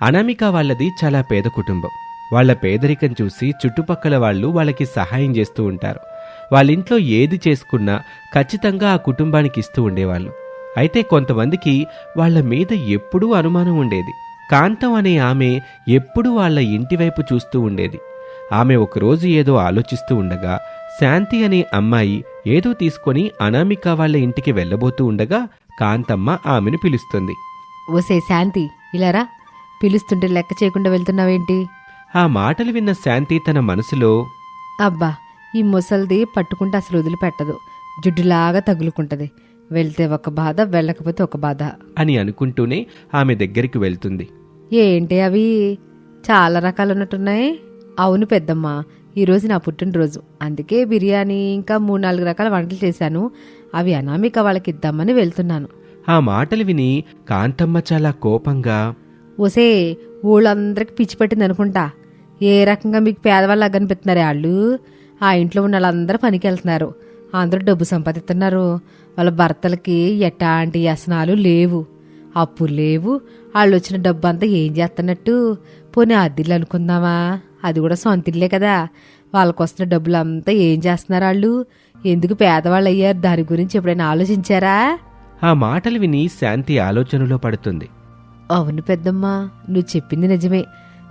అనామిక వాళ్ళది చాలా పేద కుటుంబం. వాళ్ళ పేదరికం చూసి చుట్టుపక్కల వాళ్ళు వాళ్ళకి సహాయం చేస్తూ ఉంటారు. వాళ్ళింట్లో ఏది చేసుకున్నా ఖచ్చితంగా ఆ కుటుంబానికి ఇస్తూ ఉండేవాళ్ళు. అయితే కొంతమందికి వాళ్ళ మీద ఎప్పుడూ అనుమానం ఉండేది. కాంతం అనే ఆమె ఎప్పుడూ వాళ్ళ ఇంటివైపు చూస్తూ ఉండేది. ఆమె ఒకరోజు ఏదో ఆలోచిస్తూ ఉండగా శాంతి అనే అమ్మాయి ఏదో తీసుకొని అనామిక వాళ్ళ ఇంటికి వెళ్ళబోతూ ఉండగా కాంతమ్మ ఆమెను పిలుస్తుంది. ఓసే శాంతి ఇలారా పిలుస్తుంటే లెక్క చేయకుండా వెళ్తున్నావేంటి? ఆ మాటలు విన్న శాంతి తన మనసులో అబ్బా ఈ ముసల్ది పట్టుకుంటే అసలు వదిలిపెట్టదు. జుడ్డులాగా తగులుకుంటది. వెళ్తే ఒక బాధ వెళ్ళకపోతే ఒక బాధ. అని అనుకుంటూనే ఆమె దగ్గరికి వెళ్తుంది. ఏంటి అవి? చాలా రకాలు ఉన్నట్టున్నాయి అవును పెద్దమ్మ ఈరోజు నా పుట్టినరోజు. అందుకే బిర్యానీ ఇంకా మూడు నాలుగు రకాల వంటలు చేశాను. అవి అనామిక వాళ్ళకి ఇద్దామని వెళ్తున్నాను. ఆ మాటలు విని కాంతమ్మ చాలా కోపంగా ఓసే ఊళ్ళందరికి పిచ్చి పెట్టింది అనుకుంటా. ఏ రకంగా మీకు పేదవాళ్ళు కనిపిస్తున్నారే వాళ్ళు ఆ ఇంట్లో ఉన్న వాళ్ళందరూ పనికి వెళ్తున్నారు అందరూ డబ్బు సంపాదిస్తున్నారు. వాళ్ళ భర్తలకి ఎట్లాంటి వ్యసనాలు లేవు. అప్పులు లేవు. వాళ్ళు వచ్చిన డబ్బు అంతా ఏం చేస్తున్నట్టు? పోనీ అద్దిల్లు అనుకుందామా? అది కూడా సొంత ఇల్లే కదా. వాళ్ళకు వస్తున్న డబ్బులంతా ఏం చేస్తున్నారు వాళ్ళు ఎందుకు పేదవాళ్ళు అయ్యారు? దాని గురించి ఎప్పుడైనా ఆలోచించారా? ఆ మాటలు విని శాంతి ఆలోచనలో పడుతుంది. అవును పెద్దమ్మా నువ్వు చెప్పింది నిజమే.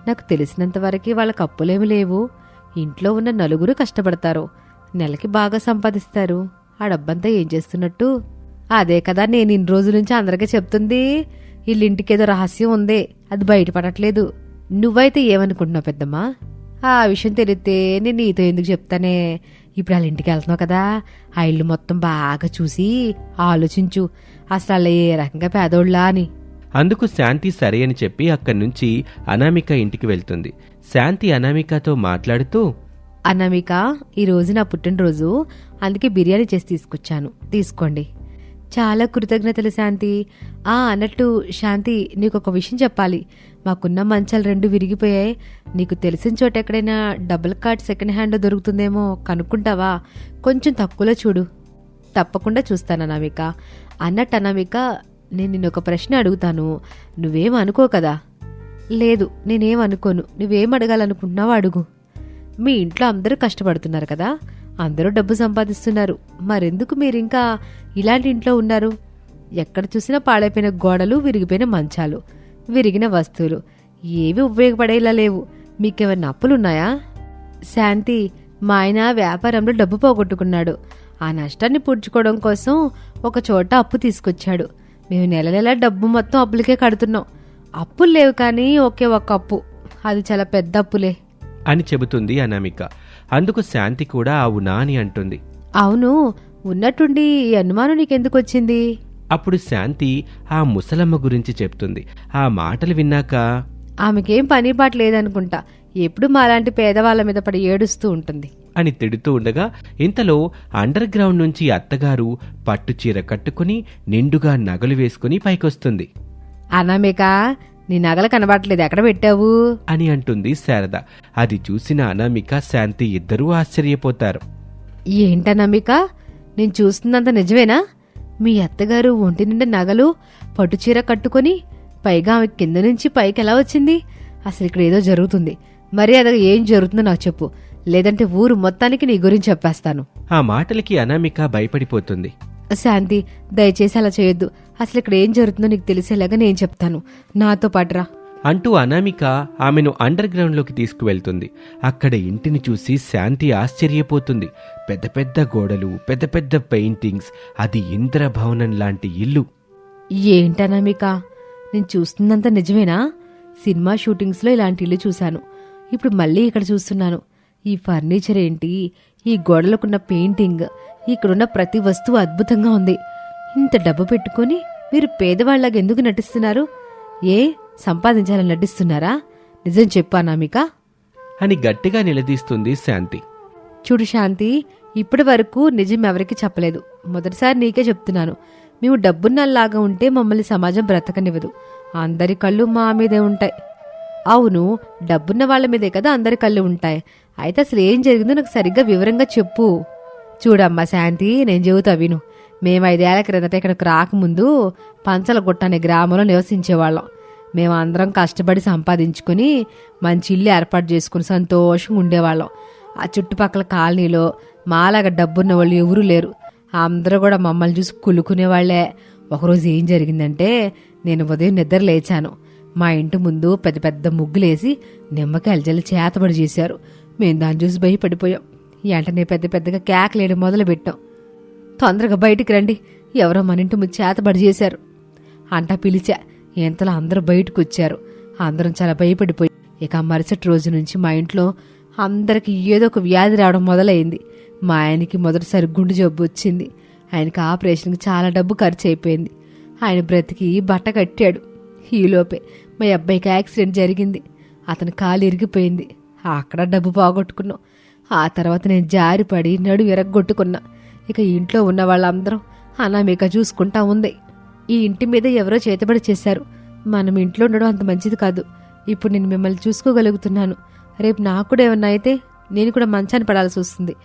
నాకు తెలిసినంత వరకు వాళ్ళకి అప్పులేమి లేవు. ఇంట్లో ఉన్న నలుగురు కష్టపడతారు. నెలకి బాగా సంపాదిస్తారు. ఆ డబ్బంతా ఏం చేస్తున్నట్టు? అదే కదా నేను ఇన్ని రోజుల నుంచి అందరికీ చెప్తుంది. వీళ్ళింటికేదో రహస్యం ఉంది. అది బయటపడట్లేదు. నువ్వైతే ఏమనుకుంటున్నావు పెద్దమ్మా? ఆ విషయం తెలిస్తే నేను నీతో ఎందుకు చెప్తానే? ఇప్పుడు వాళ్ళ ఇంటికి వెళ్తున్నావు కదా. ఆ ఇల్లు మొత్తం బాగా చూసి ఆలోచించు. అసలు ఏ రకంగా పేదోళ్ళా అని. అందుకు శాంతి సరే అని చెప్పి అక్కడి నుంచి అనామిక ఇంటికి వెళ్తుంది. శాంతి అనామికతో మాట్లాడుతూ అనామిక ఈరోజు నా పుట్టినరోజు. అందుకే బిర్యానీ చేసి తీసుకొచ్చాను. తీసుకోండి. చాలా కృతజ్ఞతలు శాంతి. ఆ అన్నట్టు శాంతి నీకు ఒక విషయం చెప్పాలి. మాకున్న మంచాలు రెండు విరిగిపోయాయి. నీకు తెలిసిన చోట ఎక్కడైనా డబుల్ కార్డ్ సెకండ్ హ్యాండ్ దొరుకుతుందేమో కనుక్కుంటావా? కొంచెం తక్కువలో చూడు. తప్పకుండా చూస్తాను అనామిక. అన్నట్టు అనామిక నేను నిన్ను ఒక ప్రశ్న అడుగుతాను. నువ్వేం అనుకో కదా? లేదు నేనేం అనుకోను. నువ్వేం అడగాలనుకుంటున్నావో అడుగు. మీ ఇంట్లో అందరూ కష్టపడుతున్నారు కదా? అందరూ డబ్బు సంపాదిస్తున్నారు. మరెందుకు మీరు ఇంకా ఇలాంటి ఇంట్లో ఉన్నారు? ఎక్కడ చూసినా పాడైపోయిన గోడలు విరిగిపోయిన మంచాలు విరిగిన వస్తువులు. ఏవి ఉపయోగపడేలా లేవు. మీకేమైనా అప్పులున్నాయా? శాంతి మా ఆయన వ్యాపారంలో డబ్బు పోగొట్టుకున్నాడు. ఆ నష్టాన్ని పూడ్చుకోవడం కోసం ఒక చోట అప్పు తీసుకొచ్చాడు. మేము నెల నెల డబ్బు మొత్తం అప్పులకే కడుతున్నాం. అప్పులు లేవు కానీ ఒకే ఒక అప్పు. అది చాలా పెద్ద అప్పులే. అని చెబుతుంది అనామిక. అందుకు శాంతి కూడా అవునా అని అంటుంది. అవును ఉన్నట్టుండి ఈ అనుమానం నీకెందుకు వచ్చింది అప్పుడు శాంతి ఆ ముసలమ్మ గురించి చెప్తుంది. ఆ మాటలు విన్నాక ఆమెకేం పని పాట లేదనుకుంటా. ఎప్పుడు మాలాంటి పేదవాళ్ళ మీద పడి ఏడుస్తూ ఉంటుంది. అని తిడుతూ ఉండగా ఇంతలో అండర్ గ్రౌండ్ నుంచి అత్తగారు పట్టు చీర కట్టుకుని నిండుగా నగలు వేసుకుని పైకొస్తుంది. అనామిక నీ నగలు కనబడట్లేదు ఎక్కడ పెట్టావు? అని అంటుంది శారద. అది చూసిన అనామిక శాంతి ఇద్దరూ ఆశ్చర్యపోతారు. ఏంటనామిక నేను చూస్తున్నంత నిజమేనా? మీ అత్తగారు ఒంటి నిండా నగలు పట్టుచీర కట్టుకొని పైగా ఆమె కింద నుంచి పైకి ఎలా వచ్చింది? అసలు ఇక్కడ ఏదో జరుగుతుంది. మరి అది ఏం జరుగుతుందో నాకు చెప్పు. లేదంటే ఊరు మొత్తానికి నీ గురించి చెప్పేస్తాను. ఆ మాటలకి అనామిక భయపడిపోతుంది. శాంతి దయచేసి అలా చేయొద్దు. అసలు ఇక్కడ ఏం జరుగుతుందో నీకు తెలిసేలాగా నేను చెప్తాను. నాతో పాటురా అంటూ అనామిక ఆమెను అండర్ గ్రౌండ్లోకి తీసుకువెళ్తుంది. అక్కడ ఇంటిని చూసి శాంతి ఆశ్చర్యపోతుంది. పెద్ద పెద్ద గోడలు పెద్ద పెద్ద పెయింటింగ్స్ అది ఇంద్రభవనం లాంటి ఇల్లు. ఏంటనామిక నేను చూస్తున్నంత నిజమేనా? సినిమా షూటింగ్స్లో ఇలాంటి ఇల్లు చూశాను. ఇప్పుడు మళ్ళీ ఇక్కడ చూస్తున్నాను. ఈ ఫర్నిచర్ ఏంటి? ఈ గోడలకున్న పెయింటింగ్. ఇక్కడున్న ప్రతి వస్తువు అద్భుతంగా ఉంది. ఇంత డబ్బు పెట్టుకొని మీరు పేదవాళ్ళగా ఎందుకు నటిస్తున్నారు? ఏ సంపాదించాలని నటిస్తున్నారా? నిజం చెప్పా నామిక అని గట్టిగా నిలదీస్తుంది శాంతి. చూడు శాంతి ఇప్పటి వరకు నిజం ఎవరికి చెప్పలేదు. మొదటిసారి నీకే చెప్తున్నాను. మేము డబ్బున్నల్లాగా ఉంటే మమ్మల్ని సమాజం బ్రతకనివ్వదు. అందరి కళ్ళు మా మీదే ఉంటాయి. అవును డబ్బున్న వాళ్ళ మీదే కదా అందరి కళ్ళు ఉంటాయి. అయితే అసలు ఏం జరిగిందో నాకు సరిగ్గా వివరంగా చెప్పు. చూడమ్మా శాంతి నేను చెబుతా విను. మేము ఐదేళ్ళ క్రిందట ఇక్కడికి రాకముందు పంచలగుట్ట అనే గ్రామంలో నివసించేవాళ్ళం. అందరం కష్టపడి సంపాదించుకొని మంచి ఇల్లు ఏర్పాటు చేసుకుని సంతోషంగా ఉండేవాళ్ళం. ఆ చుట్టుపక్కల కాలనీలో మాలాగా డబ్బున్న వాళ్ళు ఎవరూ లేరు. అందరూ కూడా మమ్మల్ని చూసి కులుకునేవాళ్ళే ఒకరోజు ఏం జరిగిందంటే నేను ఉదయం నిద్ర లేచాను. మా ఇంటి ముందు పెద్ద పెద్ద ముగ్గులేసి నిమ్మకాయలు జల్లి చేతబడి చేశారు. మేము దాన్ని చూసి భయపడిపోయాం. వెంటనే పెద్ద పెద్దగా కేకలేయడం మొదలు పెట్టాం తొందరగా బయటికి రండి. ఎవరో మన ఇంటి ముందు చేతబడి చేశారు. అంటా పిలిచా. ఇంతలో అందరూ బయటకు వచ్చారు అందరం చాలా భయపడిపోయి. ఇక మరుసటి రోజు నుంచి మా ఇంట్లో అందరికి ఏదో ఒక వ్యాధి రావడం మొదలైంది. మా ఆయనకి మొదటిసారి గుండె జబ్బు వచ్చింది. ఆయనకి ఆపరేషన్కి చాలా డబ్బు ఖర్చు అయిపోయింది. ఆయన బ్రతికి బట్ట కట్టాడు. ఈలోపే మా అబ్బాయికి యాక్సిడెంట్ జరిగింది. అతని కాలు ఇరిగిపోయింది. అక్కడ డబ్బు పోగొట్టుకున్నాం. ఆ తర్వాత నేను జారిపడి నడు విరగ్గొట్టుకున్నా ఇక ఇంట్లో ఉన్న వాళ్ళందరం అనామిక చూసుకుంటా ఉంది. ఈ ఇంటి మీద ఎవరో చేతబడి చేశారు. మనం ఇంట్లో ఉండడం అంత మంచిది కాదు. ఇప్పుడు నేను మిమ్మల్ని చూసుకోగలుగుతున్నాను. రేపు నాకు కూడా ఏమన్నా అయితే నేను కూడా మంచాన్ని పడాల్సి వస్తుంది.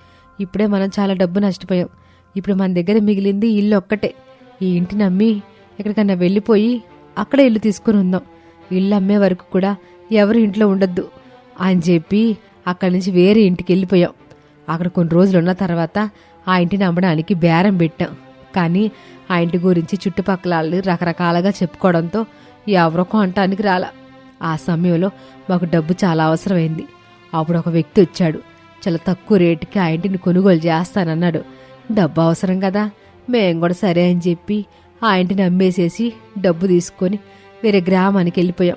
ఇప్పుడే మనం చాలా డబ్బు నష్టపోయాం. ఇప్పుడు మన దగ్గర మిగిలింది ఇల్లు ఒక్కటే. ఈ ఇంటిని అమ్మి ఎక్కడికన్నా వెళ్ళిపోయి అక్కడే ఇల్లు తీసుకుని ఉందాం. ఇల్లు అమ్మే వరకు కూడా ఎవరు ఇంట్లో ఉండొద్దు అని చెప్పి అక్కడి నుంచి వేరే ఇంటికి వెళ్ళిపోయాం. అక్కడ కొన్ని రోజులు ఉన్న తర్వాత ఆ ఇంటిని అమ్మడానికి బేరం పెట్టాం. కానీ ఆ ఇంటి గురించి చుట్టుపక్కల వాళ్ళు రకరకాలుగా చెప్పుకోవడంతో ఎవరికో కొనటానికి రాలా. ఆ సమయంలో మాకు డబ్బు చాలా అవసరమైంది. అప్పుడు ఒక వ్యక్తి వచ్చాడు. చాలా తక్కువ రేటుకి ఆ ఇంటిని కొనుగోలు చేస్తానన్నాడు. డబ్బు అవసరం కదా మేం కూడా సరే అని చెప్పి ఆ ఇంటిని అమ్మేసేసి డబ్బు తీసుకొని వేరే గ్రామానికి వెళ్ళిపోయాం.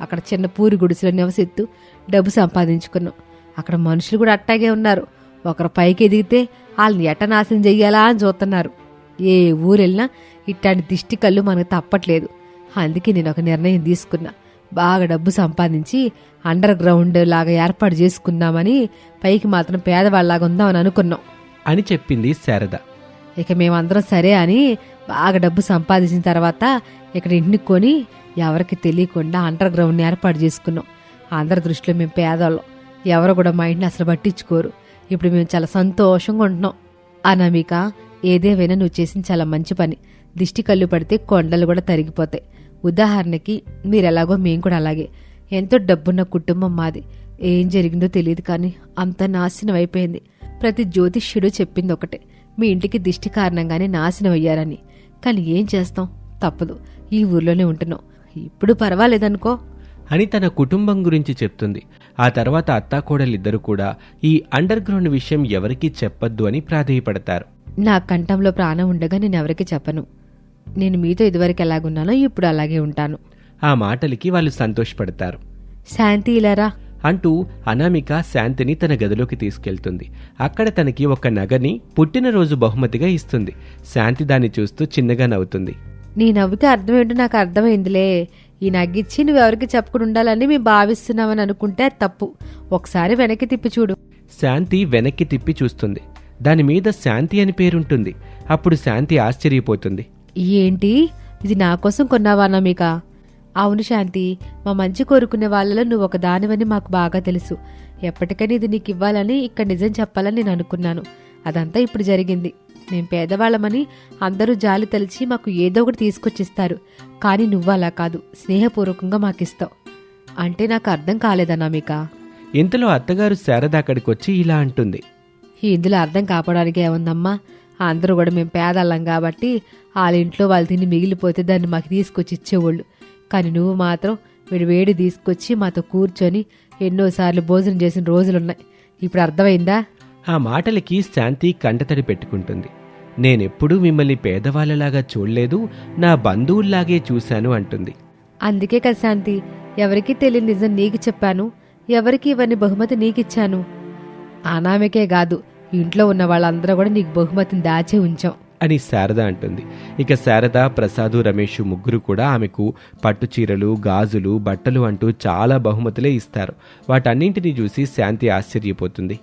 అక్కడ చిన్న పూరి గుడిసెలో నివసిస్తూ డబ్బు సంపాదించుకున్నాం. అక్కడ మనుషులు కూడా అట్టాగే ఉన్నారు. ఒకరు పైకి ఎదిగితే వాళ్ళని ఎట్ట నాశనం చెయ్యాలా అని చూస్తున్నారు. ఏ ఊరెళ్ళినా ఇట్లాంటి దిష్టి కళ్ళు మనకు తప్పట్లేదు. అందుకే నేను ఒక నిర్ణయం తీసుకున్నా. బాగా డబ్బు సంపాదించి అండర్ గ్రౌండ్ లాగా ఏర్పాటు చేసుకుందామని పైకి మాత్రం పేదవాళ్ళలాగా ఉందామని అనుకున్నాం. అని చెప్పింది శారద. ఇక మేమందరం సరే అని బాగా డబ్బు సంపాదించిన తర్వాత ఇక్కడ ఇంటిని కొని ఎవరికి తెలియకుండా అండర్ గ్రౌండ్ని ఏర్పాటు చేసుకున్నాం. అందరి దృష్టిలో మేము పేదవాళ్ళం ఎవరు కూడా మా ఇంటిని అసలు పట్టించుకోరు. ఇప్పుడు మేము చాలా సంతోషంగా ఉంటున్నాం. అనామిక ఏదేవైనా నువ్వు చేసిన చాలా మంచి పని. దిష్టి కళ్ళు పడితే కొండలు కూడా తరిగిపోతాయి. ఉదాహరణకి మీరెలాగో మేము కూడా అలాగే. ఎంతో డబ్బున్న కుటుంబం మాది. ఏం జరిగిందో తెలియదు కానీ అంత నాశనం అయిపోయింది. ప్రతి జ్యోతిష్యుడు చెప్పింది ఒకటే. మీ ఇంటికి దిష్టి కారణంగానే నాశనం అయ్యారని. కానీ ఏం చేస్తాం? తప్పదు. ఈ ఊర్లోనే ఉంటున్నాం. ఇప్పుడు పర్వాలేదనుకో. అని తన కుటుంబం గురించి చెప్తుంది. ఆ తర్వాత అత్తాకోడలిద్దరూ కూడా ఈ అండర్ గ్రౌండ్ విషయం ఎవరికీ చెప్పొద్దు అని ప్రాధేయపడతారు. నా కంఠంలో ప్రాణం ఉండగా నేను ఎవరికి చెప్పను. నేను మీతో ఇదివరకు ఎలాగున్నానో ఇప్పుడు అలాగే ఉంటాను. ఆ మాటలకి వాళ్ళు సంతోషపడతారు. శాంతి ఇలారా? అంటూ అనామిక శాంతిని తన గదిలోకి తీసుకెళ్తుంది. అక్కడ తనకి ఒక నగని పుట్టినరోజు బహుమతిగా ఇస్తుంది. శాంతి దాన్ని చూస్తూ చిన్నగా నవ్వుతుంది. నీ నవ్వుకి అర్థం ఏంటో నాకు అర్థమైందిలే. ఈ నగ్గిచ్చి నువ్వెవరికి చెప్పకుండా ఉండాలని మేము భావిస్తున్నామని అనుకుంటే అది తప్పు. ఒకసారి వెనక్కి తిప్పి చూడు. శాంతి వెనక్కి తిప్పి చూస్తుంది. దాని మీద శాంతి అని పేరుంటుంది. అప్పుడు శాంతి ఆశ్చర్యపోతుంది. ఏంటి? ఇది నా కోసం కొన్నావా నమిక అవును శాంతి మా మంచి కోరుకునే వాళ్ళలో నువ్వు ఒక దానివని మాకు బాగా తెలుసు. ఎప్పటికైనా ఇది నీకు ఇవ్వాలని ఇక్కడ నిజం చెప్పాలని నేను అనుకున్నాను. అదంతా ఇప్పుడు జరిగింది. మేం పేదవాళ్ళమని అందరూ జాలి తలిచి మాకు ఏదో ఒకటి తీసుకొచ్చిస్తారు. కానీ నువ్వు అలా కాదు. స్నేహపూర్వకంగా మాకిస్తావు. అంటే నాకు అర్థం కాలేదా నమిక? ఇంతలో అత్తగారు శారద అక్కడికొచ్చి ఇలా అంటుంది. ఇందులో అర్థం కాపాడానికి ఏముందమ్మా? అందరూ కూడా మేము పేదళ్ళం కాబట్టి వాళ్ళ ఇంట్లో వాళ్ళు తిని మిగిలిపోతే దాన్ని మాకు తీసుకొచ్చి ఇచ్చేవాళ్ళు. కానీ నువ్వు మాత్రం వేడి వేడి తీసుకొచ్చి మాతో కూర్చొని ఎన్నోసార్లు భోజనం చేసిన రోజులున్నాయి. ఇప్పుడు అర్థమైందా? ఆ మాటలకి శాంతి కంటతడి పెట్టుకుంటుంది. నేనెప్పుడూ మిమ్మల్ని పేదవాళ్ళలాగా చూడలేదు నా బంధువుల్లాగే చూశాను అంటుంది. అందుకే కదా శాంతి ఎవరికీ తెలియని నిజం నీకు చెప్పాను ఎవరికి ఇవన్నీ బహుమతి నీకిచ్చాను. అనామెకే కాదు ఇంట్లో ఉన్న వాళ్ళందరూ కూడా నీకు బహుమతిని దాచే ఉంచాం. అని శారద అంటుంది. ఇక శారద ప్రసాదు రమేష్ ముగ్గురు కూడా ఆమెకు పట్టు చీరలు గాజులు బట్టలు అంటూ చాలా బహుమతులే ఇస్తారు. వాటన్నింటినీ చూసి శాంతి ఆశ్చర్యపోతుంది.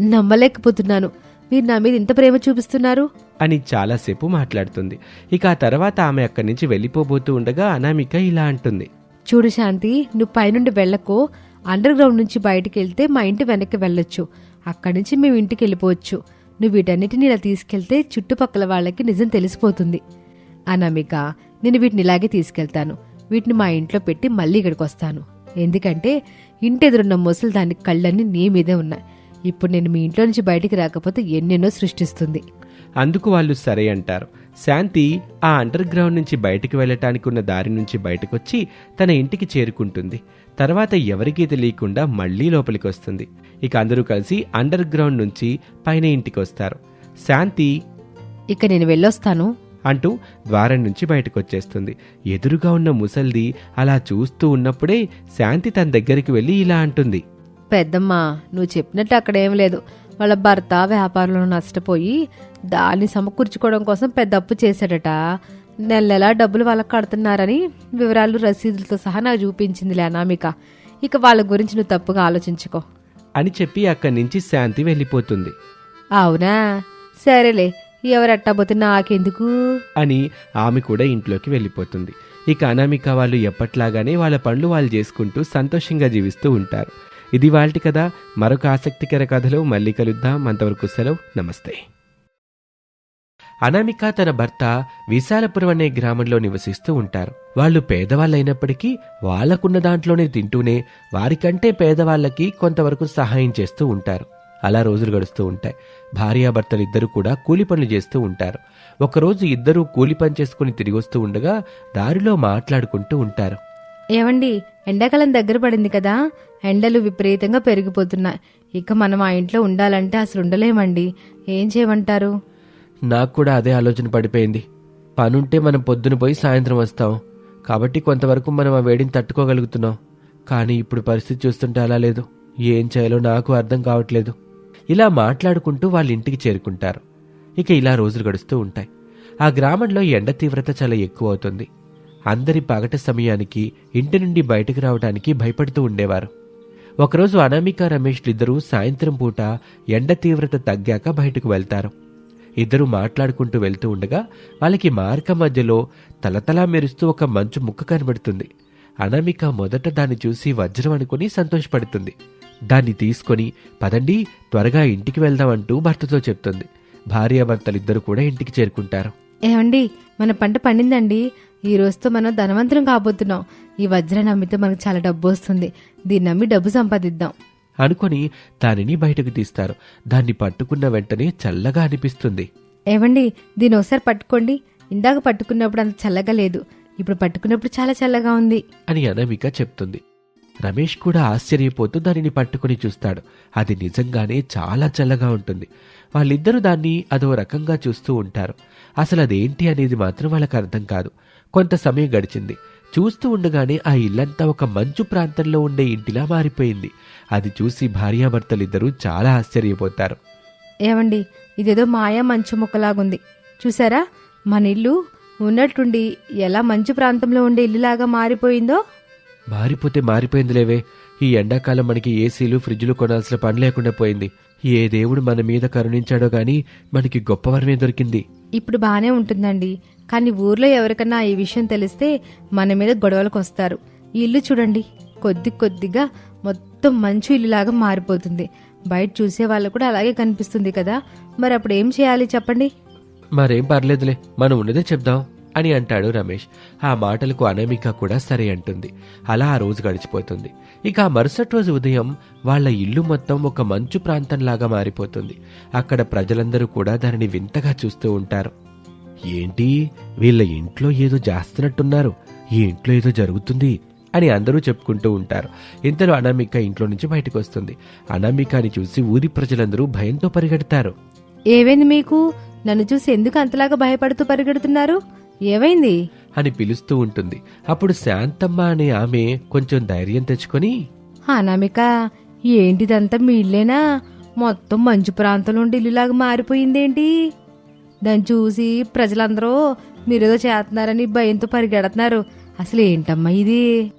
నమ్మలేకపోతున్నాను. మీరు నా మీద ఇంత ప్రేమ చూపిస్తున్నారు? అని చాలాసేపు మాట్లాడుతుంది. ఇక ఆ తర్వాత ఆమె అక్కడి నుంచి వెళ్ళిపోబోతూ ఉండగా అనామిక ఇలా అంటుంది. చూడు శాంతి నువ్వు పైనుండి వెళ్ళకో. అండర్ గ్రౌండ్ నుంచి బయటికి వెళ్తే మా ఇంటి వెనక్కి వెళ్ళొచ్చు. అక్కడి నుంచి మేము ఇంటికి వెళ్ళిపోవచ్చు. నువ్వు వీటన్నిటిని ఇలా తీసుకెళ్తే చుట్టుపక్కల వాళ్ళకి నిజం తెలిసిపోతుంది. అనామిక నేను వీటిని ఇలాగే తీసుకెళ్తాను. వీటిని మా ఇంట్లో పెట్టి మళ్ళీ ఇక్కడికి వస్తాను. ఎందుకంటే ఇంటి ఎదురున్న ముసలి దాని కళ్ళన్నీ నీ మీదే ఉన్నాయి. ఇప్పుడు నేను మీ ఇంట్లో నుంచి బయటికి రాకపోతే ఎన్నెన్నో సృష్టిస్తుంది. అందుకు వాళ్ళు సరే అంటారు. శాంతి ఆ అండర్ గ్రౌండ్ నుంచి బయటికి వెళ్ళటానికి ఉన్న దారి నుంచి బయటకొచ్చి తన ఇంటికి చేరుకుంటుంది. తర్వాత ఎవరికీ తెలియకుండా మళ్ళీ లోపలికి వస్తుంది ఇక అందరూ కలిసి అండర్ గ్రౌండ్ నుంచి పైన ఇంటికి వస్తారు శాంతి ఇక నేను వెళ్ళొస్తాను. అంటూ ద్వారం నుంచి బయటకు వచ్చేస్తుంది ఎదురుగా ఉన్న ముసల్ది అలా చూస్తూ ఉన్నప్పుడే శాంతి తన దగ్గరికి వెళ్ళి ఇలా అంటుంది. పెద్దమ్మ నువ్వు చెప్పినట్టు అక్కడేం లేదు. వాళ్ళ భర్త వ్యాపారంలో నష్టపోయి దాన్ని సమకూర్చుకోవడం కోసం పెద్ద అప్పు చేశాడట. నెల నెలా డబ్బులు వాళ్ళకి కడుతున్నారని వివరాలు రసీదులతో సహా నాకు చూపించిందిలే అనామిక. ఇక వాళ్ళ గురించి నువ్వు తప్పుగా ఆలోచించుకో. అని చెప్పి అక్కడి నుంచి శాంతి వెళ్ళిపోతుంది. అవునా? సరేలే ఎవరెట్టబోతే నాకెందుకు? అని ఆమె కూడా ఇంట్లోకి వెళ్ళిపోతుంది. ఇక అనామిక వాళ్ళు ఎప్పట్లాగానే వాళ్ళ పనులు వాళ్ళు చేసుకుంటూ సంతోషంగా జీవిస్తూ ఉంటారు. ఇది వాళ్ళటి కథ. మరొక ఆసక్తికర కథలో మళ్ళీ కలుద్దాం. అంతవరకు సెలవు. నమస్తే. అనామిక తన భర్త విశాలపురం అనే గ్రామంలో నివసిస్తూ ఉంటారు. వాళ్ళు పేదవాళ్ళైనప్పటికీ వాళ్ళకున్న దాంట్లోనే తింటూనే వారికంటే పేదవాళ్ళకి కొంతవరకు సహాయం చేస్తూ ఉంటారు. అలా రోజులు గడుస్తూ ఉంటాయి. భార్యాభర్తలిద్దరూ కూడా కూలి పనులు చేస్తూ ఉంటారు. ఒకరోజు ఇద్దరూ కూలి పని చేసుకుని తిరిగి వస్తూ ఉండగా దారిలో మాట్లాడుకుంటూ ఉంటారు. ఏమండి ఎండాకాలం దగ్గర పడింది కదా ఎండలు విపరీతంగా పెరిగిపోతున్నాయి. ఇక మనం ఆ ఇంట్లో ఉండాలంటే అసలు ఉండలేమండి. ఏం చేయమంటారు? నాకు కూడా అదే ఆలోచన పడిపోయింది. పనుంటే మనం పొద్దున పోయి సాయంత్రం వస్తాం. కాబట్టి కొంతవరకు మనం ఆ వేడిని తట్టుకోగలుగుతున్నాం. కానీ ఇప్పుడు పరిస్థితి చూస్తుంటే అలా లేదు. ఏం చేయాలో నాకు అర్థం కావట్లేదు. ఇలా మాట్లాడుకుంటూ వాళ్ళ ఇంటికి చేరుకుంటారు. ఇక ఇలా రోజులు గడుస్తూ ఉంటాయి. ఆ గ్రామంలో ఎండ తీవ్రత చాలా ఎక్కువ అవుతుంది. అందరి పగట సమయానికి ఇంటి నుండి బయటకు రావడానికి భయపడుతూ ఉండేవారు. ఒకరోజు అనామిక రమేష్లిద్దరూ సాయంత్రం పూట ఎండ తీవ్రత తగ్గాక బయటకు వెళ్తారు. ఇద్దరు మాట్లాడుకుంటూ వెళ్తూ ఉండగా వాళ్ళకి మార్గ మధ్యలో తలతలా మెరుస్తూ ఒక మంచు ముక్క కనబడుతుంది. అనామిక మొదట దాన్ని చూసి వజ్రం అనుకుని సంతోషపడుతుంది. దాన్ని తీసుకొని పదండి త్వరగా ఇంటికి వెళ్దామంటూ భర్తతో చెప్తుంది. భార్యాభర్తలిద్దరూ కూడా ఇంటికి చేరుకుంటారు. ఏమండి మన పంట పండిందండి. ఈ రోజుతో మనం ధనవంతులం కాబోతున్నాం. ఈ వజ్రాన్ని అమ్మితే మనకు చాలా డబ్బు వస్తుంది. దీన్ని అమ్మి డబ్బు సంపాదిద్దాం. అనుకొని దానిని బయటకు తీస్తారు. దాన్ని పట్టుకున్న వెంటనే చల్లగా అనిపిస్తుంది. ఏమండి దీన్ని ఒకసారి పట్టుకోండి. ఇందాక పట్టుకున్నప్పుడు అంత చల్లగా లేదు. ఇప్పుడు పట్టుకున్నప్పుడు చాలా చల్లగా ఉంది. అని అనామిక చెప్తుంది. రమేష్ కూడా ఆశ్చర్యపోతూ దానిని పట్టుకుని చూస్తాడు. అది నిజంగానే చాలా చల్లగా ఉంటుంది. వాళ్ళిద్దరూ దాన్ని అదో రకంగా చూస్తూ ఉంటారు. అసలు అదేంటి అనేది మాత్రం వాళ్ళకి అర్థం కాదు. కొంత సమయం గడిచింది. చూస్తూ ఉండగానే ఆ ఇల్లంతా ఒక మంచు ప్రాంతంలో ఉండే ఇంటిలా మారిపోయింది. అది చూసి భార్యాభర్తలిద్దరూ చాలా ఆశ్చర్యపోతారు. ఏమండి ఇదేదో మాయా మంచు ముక్కలాగుంది. చూసారా? మన ఇల్లు ఉన్నట్టుండి ఎలా మంచు ప్రాంతంలో ఉండే ఇల్లులాగా మారిపోయిందో? మారిపోతే మారిపోయిందిలేవే. ఈ ఎండాకాలం మనకి ఏసీలు ఫ్రిడ్జ్లు కొనాల్సిన పని లేకుండా పోయింది. ఏ దేవుడు మన మీద కరుణించాడో గాని మనకి గొప్ప వరమే దొరికింది. ఇప్పుడు బానే ఉంటుందండి. కానీ ఊర్లో ఎవరికన్నా ఈ విషయం తెలిస్తే మన మీద గొడవలకు వస్తారు. ఈ ఇల్లు చూడండి కొద్ది కొద్దిగా మొత్తం మంచు ఇల్లులాగా మారిపోతుంది. బయట చూసే వాళ్ళు కూడా అలాగే కనిపిస్తుంది కదా. మరి అప్పుడు ఏం చేయాలి చెప్పండి? మరేం పర్లేదులే మనం ఉన్నదే చెప్దాం అని అంటాడు రమేష్. ఆ మాటలకు అనామిక కూడా సరే అంటుంది. అలా ఆ రోజు గడిచిపోతుంది. ఇక ఆ మరుసటి రోజు ఉదయం వాళ్ళ ఇల్లు మొత్తం ఒక మంచు ప్రాంతంలాగా మారిపోతుంది. అక్కడ ప్రజలందరూ కూడా దానిని వింతగా చూస్తూ ఉంటారు. ఏంటి? వీళ్ళ ఇంట్లో ఏదో చేస్తున్నట్టున్నారు ఈ ఇంట్లో ఏదో జరుగుతుంది అని అందరూ చెప్పుకుంటూ ఉంటారు. ఇంతలో అనామిక ఇంట్లో నుంచి బయటకు వస్తుంది అనామికని చూసి ఊరి ప్రజలందరూ భయంతో పరిగెడతారు. ఏమైంది మీకు? నన్ను చూసి ఎందుకు అంతలాగా భయపడుతూ పరిగెడుతున్నారు? ఏమైంది? అని పిలుస్తూ ఉంటుంది. అప్పుడు శాంతమ్మ అనే ఆమె కొంచెం ధైర్యం తెచ్చుకొని అనామిక ఏంటిదంతా మీ ఇల్లేనా? మొత్తం మంచు ప్రాంతంలో ఇల్లులాగా మారిపోయిందేంటి? దాన్ని చూసి ప్రజలందరూ మీరేదో చేస్తున్నారని భయంతో పరిగెడుతున్నారు. అసలు ఏంటమ్మా ఇది?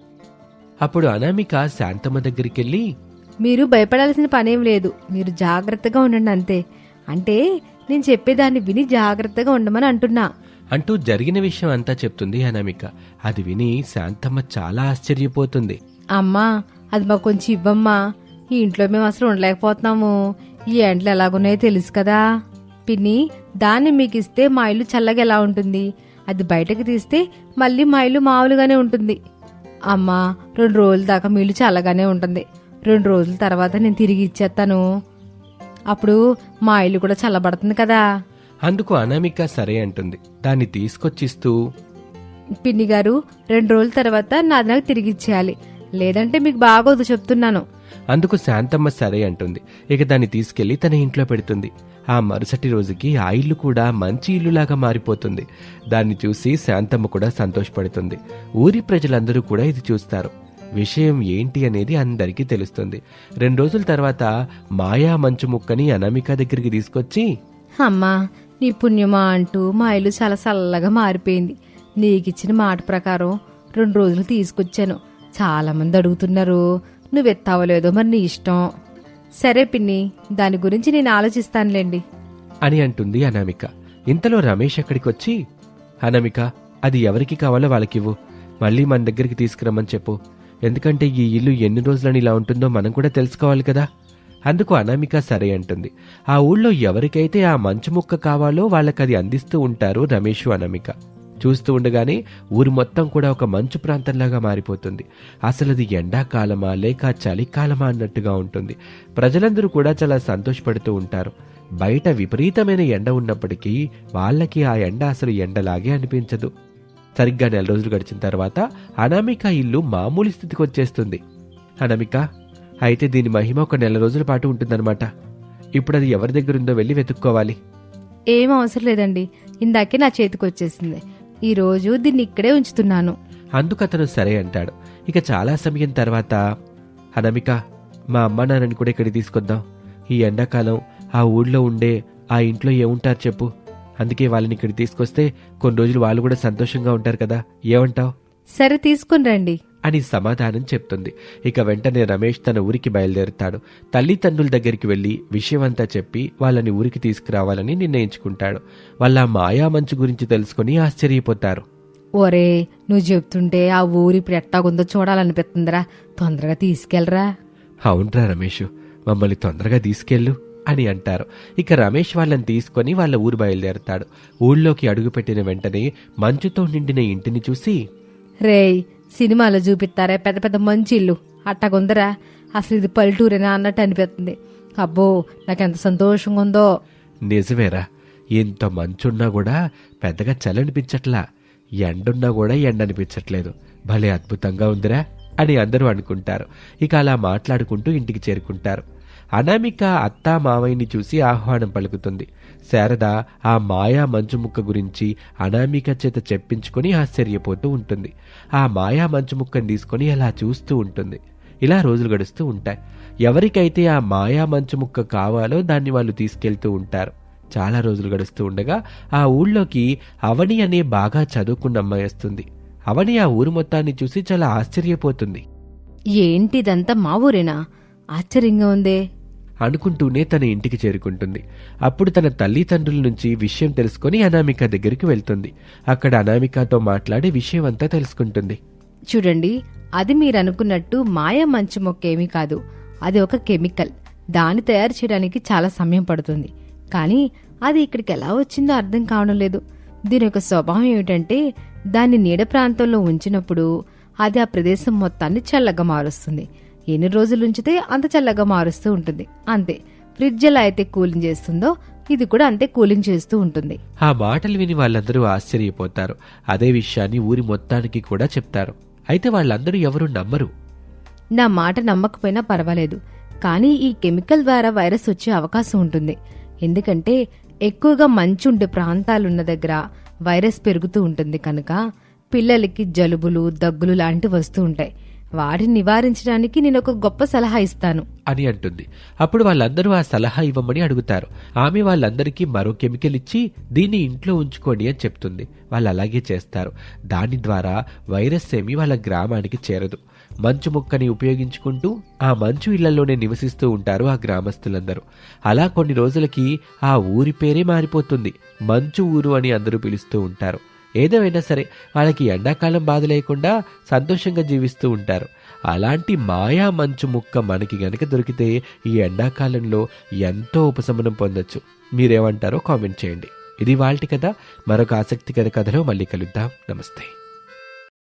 అప్పుడు అనామిక శాంతమ్మ దగ్గరికి వెళ్ళి మీరు భయపడాల్సిన పనేం లేదు. మీరు జాగ్రత్తగా ఉండండి అంతే. అంటే నేను చెప్పేదాన్ని విని జాగ్రత్తగా ఉండమని అంటున్నా. అంటూ జరిగిన విషయం అంతా చెప్తుంది అనామిక. అది విని శాంతమ్మ చాలా ఆశ్చర్యపోతుంది. అమ్మా అది మాకు కొంచెం ఇవ్వమ్మా. ఈ ఇంట్లో మేము అసలు ఉండలేకపోతున్నాము. ఈ ఎండలు ఎలాగున్నాయో తెలుసు కదా. పిన్ని దాన్ని మీకు ఇస్తే మా ఇల్లు చల్లగా ఎలా ఉంటుంది? అది బయటకు తీస్తే మళ్ళీ మా ఇల్లు మామూలుగానే ఉంటుంది. అమ్మా రెండు రోజుల దాకా మీ ఇల్లు చల్లగానే ఉంటుంది. రెండు రోజుల తర్వాత నేను తిరిగి ఇచ్చేస్తాను. అప్పుడు మా ఇల్లు కూడా చల్లబడుతుంది కదా. అందుకు అనామిక సరే అంటుంది. దాన్ని తీసుకొచ్చిస్తూ పిన్ని గారు రెండు రోజుల తర్వాత నాది నాకు తిరిగి ఇచ్చేయాలి. లేదంటే మీకు బాగోదు చెప్తున్నాను. అందుకు శాంతమ్మ సరే అంటుంది. ఇక దాన్ని తీసుకెళ్ళి తన ఇంట్లో పెడుతుంది. ఆ మరుసటి రోజుకి ఆ ఇల్లు కూడా మంచి ఇల్లులాగా మారిపోతుంది. దాన్ని చూసి శాంతమ్మ కూడా సంతోషపడుతుంది. ఊరి ప్రజలందరూ కూడా ఇది చూస్తారు. విషయం ఏంటి అనేది అందరికీ తెలుస్తుంది. రెండు రోజుల తర్వాత మాయా మంచు ముక్కని అనామిక దగ్గరికి తీసుకొచ్చి అమ్మా నీ పుణ్యమా అంటూ మా ఇల్లు చాలా చల్లగా మారిపోయింది. నీకిచ్చిన మాట ప్రకారం రెండు రోజులు తీసుకొచ్చాను. చాలా మంది అడుగుతున్నారు నువ్వెత్తావలేదో మరి నీ ఇష్టం. సరే పిన్ని దాని గురించి నేను ఆలోచిస్తానులేండి. అని అంటుంది అనామిక. ఇంతలో రమేష్ అక్కడికి వచ్చి అనామిక అది ఎవరికి కావాలో వాళ్ళకివ్వు. మళ్ళీ మన దగ్గరికి తీసుకురమ్మని చెప్పు. ఎందుకంటే ఈ ఇల్లు ఎన్ని రోజులని ఇలా ఉంటుందో మనం కూడా తెలుసుకోవాలి కదా. అందుకు అనామిక సరే అంటుంది. ఆ ఊళ్ళో ఎవరికైతే ఆ మంచు ముక్క కావాలో వాళ్ళకది అందిస్తూ ఉంటారు రమేష్ అనామిక. చూస్తూ ఉండగానే ఊరు మొత్తం కూడా ఒక మంచు ప్రాంతంలాగా మారిపోతుంది. అసలు అది ఎండాకాలమా లేక చలికాలమా అన్నట్టుగా ఉంటుంది. ప్రజలందరూ కూడా చాలా సంతోషపడుతూ ఉంటారు. బయట విపరీతమైన ఎండ ఉన్నప్పటికీ వాళ్ళకి ఆ ఎండ అసలు ఎండలాగే అనిపించదు. సరిగ్గా నెల రోజులు గడిచిన తర్వాత అనామిక ఇల్లు మామూలు స్థితికి వచ్చేస్తుంది. అనామిక అయితే దీని మహిమ ఒక నెల రోజుల పాటు ఉంటుందన్నమాట. ఇప్పుడు అది ఎవరి దగ్గరుందో వెళ్ళి వెతుక్కోవాలి. ఏం అవసరం లేదండి. ఇందాకే నా చేతికి వచ్చేసింది ఈ రోజు దీన్ని ఇక్కడే ఉంచుతున్నాను. అందుకు అతను సరే అంటాడు. ఇక చాలా సమయం తర్వాత అనామిక మా అమ్మ నాన్నని కూడా ఇక్కడికి తీసుకొద్దాం. ఈ ఎండాకాలం ఆ ఊళ్ళో ఉండే ఆ ఇంట్లో ఏముంటారు చెప్పు. అందుకే వాళ్ళని ఇక్కడ తీసుకొస్తే కొన్ని రోజులు వాళ్ళు కూడా సంతోషంగా ఉంటారు కదా. ఏమంటావ్? సరే తీసుకుని రండి. అని సమాధానం చెప్తుంది. ఇక వెంటనే రమేష్ తన ఊరికి బయలుదేరుతాడు. తల్లిదండ్రుల దగ్గరికి వెళ్ళి విషయమంతా చెప్పి వాళ్ళని ఊరికి తీసుకురావాలని నిర్ణయించుకుంటాడు. వాళ్ళ మాయా మంచు గురించి తెలుసుకుని ఆశ్చర్యపోతారు. ఒరే నువ్వు చెప్తుంటే ఆ ఊరి ఇప్పుడు ఎట్టాగుందో చూడాలనిపిస్తుందిరా. తొందరగా తీసుకెళ్ళరా. అవునరా రమేష్ మమ్మల్ని తొందరగా తీసుకెళ్ళు అని అంటారు. ఇక రమేష్ వాళ్ళని తీసుకొని వాళ్ళ ఊరు బయలుదేరతాడు. ఊళ్ళోకి అడుగుపెట్టిన వెంటనే మంచుతో నిండిన ఇంటిని చూసి రేయ్ సినిమాలో చూపిస్తారే పెద్ద పెద్ద మంచి ఇల్లు అట్టగుందరా? అసలు ఇది పల్లెటూరేనా అన్నట్టు అనిపిస్తుంది. అబ్బో నాకెంత సంతోషంగా ఉందో నిజమేరా. ఇంత మంచున్నా కూడా పెద్దగా చలనిపించట్లా. ఎండున్నా కూడా ఎండ అనిపించట్లేదు భలే అద్భుతంగా ఉందిరా అని అందరూ అనుకుంటారు. ఇక అలా మాట్లాడుకుంటూ ఇంటికి చేరుకుంటారు. అనామిక అత్తా మావయ్యని చూసి ఆహ్వానం పలుకుతుంది. శారద ఆ మాయా మంచు ముక్క గురించి అనామిక చేత చెప్పించుకొని ఆశ్చర్యపోతూ ఉంటుంది. ఆ మాయా మంచు ముక్కను తీసుకొని అలా చూస్తూ ఉంటుంది. ఇలా రోజులు గడుస్తూ ఉంటాయి. ఎవరికైతే ఆ మాయా మంచు ముక్క కావాలో దాన్ని వాళ్ళు తీసుకెళ్తూ ఉంటారు. చాలా రోజులు గడుస్తూ ఉండగా ఆ ఊళ్ళోకి అవని అనే బాగా చదువుకున్న అమ్మాయి వస్తుంది. అవని ఆ ఊరు మొత్తాన్ని చూసి చాలా ఆశ్చర్యపోతుంది. ఏంటిదంతా మా ఊరేనా? ఆశ్చర్యంగా ఉందే. అనుకుంటూనే తన ఇంటికి చేరుకుంటుంది. అప్పుడు తన తల్లిదండ్రుల నుంచి విషయం తెలుసుకొని అనామిక దగ్గరికి వెళ్తుంది. అక్కడ అనామికతో మాట్లాడి విషయం అంతా తెలుసుకుంటుంది. చూడండి అది మీరు అనుకున్నట్టు మాయ మంచు మొక్క ఏమీ కాదు. అది ఒక కెమికల్. దాన్ని తయారు చేయడానికి చాలా సమయం పడుతుంది. కానీ అది ఇక్కడికి ఎలా వచ్చిందో అర్థం కావడం లేదు. దీని యొక్క స్వభావం ఏమిటంటే దాన్ని నీడ ప్రాంతంలో ఉంచినప్పుడు అది ఆ ప్రదేశం మొత్తాన్ని చల్లగా మారుస్తుంది. ఎన్ని రోజులు ఉంచితే అంత చల్లగా మారుస్తూ ఉంటుంది. అంతే ఫ్రిడ్జ్ ఎలా అయితే కూలింగ్ చేస్తుందో ఇది కూడా అంతే కూలింగ్ చేస్తూ ఉంటుంది. ఆ మాటలు విని వాళ్ళందరూ ఆశ్చర్యపోతారు. అదే విషయాన్ని ఊరి మొత్తానికి కూడా చెప్తారు. అయితే వాళ్ళందరూ ఎవరూ నమ్మరు. నా మాట నమ్మకపోయినా పర్వాలేదు కానీ ఈ కెమికల్ ద్వారా వైరస్ వచ్చే అవకాశం ఉంటుంది. ఎందుకంటే ఎక్కువగా మంచుండే ప్రాంతాలున్న దగ్గర వైరస్ పెరుగుతూ ఉంటుంది కనుక పిల్లలకి జలుబులు దగ్గులు లాంటివి వస్తూ ఉంటాయి. వాడిని నివారించడానికి నేను ఒక గొప్ప సలహా ఇస్తాను. అని అంటుంది. అప్పుడు వాళ్ళందరూ ఆ సలహా ఇవ్వమని అడుగుతారు. ఆమె వాళ్ళందరికీ మరో కెమికల్ ఇచ్చి దీన్ని ఇంట్లో ఉంచుకోండి అని చెప్తుంది. వాళ్ళు అలాగే చేస్తారు. దాని ద్వారా వైరస్ ఏమి వాళ్ళ గ్రామానికి చేరదు. మంచు ముక్కని ఉపయోగించుకుంటూ ఆ మంచు ఇళ్ళలోనే నివసిస్తూ ఉంటారు ఆ గ్రామస్తులందరూ. అలా కొన్ని రోజులకి ఆ ఊరి పేరే మారిపోతుంది. మంచు ఊరు అని అందరూ పిలుస్తూ ఉంటారు. ఏదేమైనా సరే వాళ్ళకి ఎండాకాలం బాధ లేకుండా సంతోషంగా జీవిస్తూ ఉంటారు. అలాంటి మాయా మంచు ముక్క మనకి గనక దొరికితే ఈ ఎండాకాలంలో ఎంతో ఉపశమనం పొందొచ్చు. మీరేమంటారో కామెంట్ చేయండి. ఇది వాళ్ళ కథ. మరొక ఆసక్తికర కథలో మళ్ళీ కలుద్దాం. నమస్తే.